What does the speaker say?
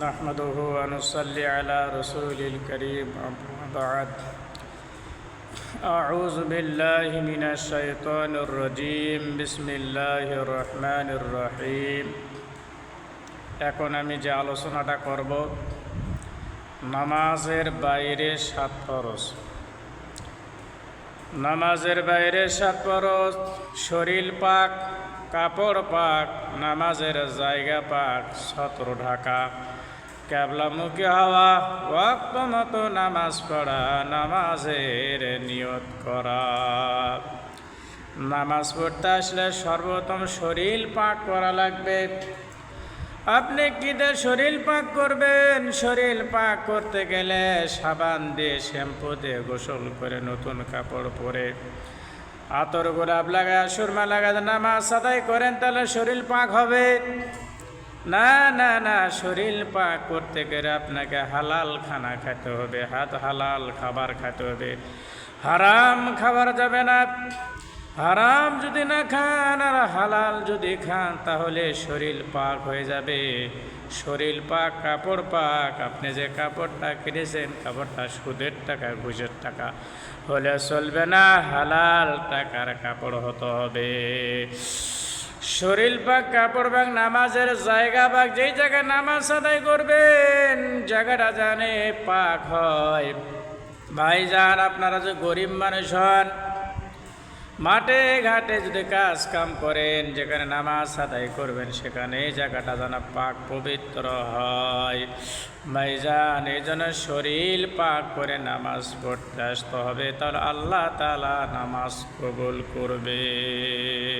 نحمده ونصلي على رسول الكريم أما بعد أعوذ بالله من الشيطان الرجيم بسم الله الرحمن الرحيم এখন আমি যে আলোচনাটা করব নামাজের বাইরে সাত ফরজ নামাজের বাইরে সাত ফরজ শরীর পাক কাপড় পাক, নামাজের জায়গা পাক ছত্র ঢাকা। ক্যাবলামুখী হওয়া ওয়াক্ত মতো নামাজ পড়া, নামাজের নিয়ত করা। নামাজ পড়তে আসলে সর্বোত্তম শরীর পাক করা লাগবে। আপনি কি দিয়ে শরীর পাক করবেন? শরীর পাক করতে গেলে সাবান দিয়ে শ্যাম্পু দিয়ে গোসল করে নতুন কাপড় পরে আতর গোলাপ লাগায়, সুরমা লাগায়, নামাজ সাদাই করেন, তাহলে শরীর পাক হবে। না না না, শরীর পাক করতে গেলে আপনাকে হালাল খানা খেতে হবে, হাত হালাল খাবার খেতে হবে। হারাম খাবার যাবে না। হারাম যদি না খান আর হালাল যদি খান, তাহলে শরীর পাক হয়ে যাবে। শরীর পাক, কাপড় পাক। আপনি যে কাপড়টা কিনেছেন, কাপড়টা সুদের টাকা, ঘুষের টাকা, হলে চলবে না। হালাল টাকার কাপড় হতে হবে। শরীর পাক, কাপড় বাগ নামাজের জায়গা বাগ যেই জায়গায় নামাজ আদায় করবেন, জায়গাটা জানে পাক হয়। ভাইজান, আপনারা যে গরিব মানুষ হন মাঠে ঘাটে যদি কাজ কাম করেন, যেখানে নামাজ আদায় করবেন, সেখানে জায়গাটা যেন পাক পবিত্র হয়। মাইজান এই জন্য শরীর পাক করে নামাজ পড়তে আসতে হবে। তাহলে আল্লাহ তালা নামাজ কবুল করবেন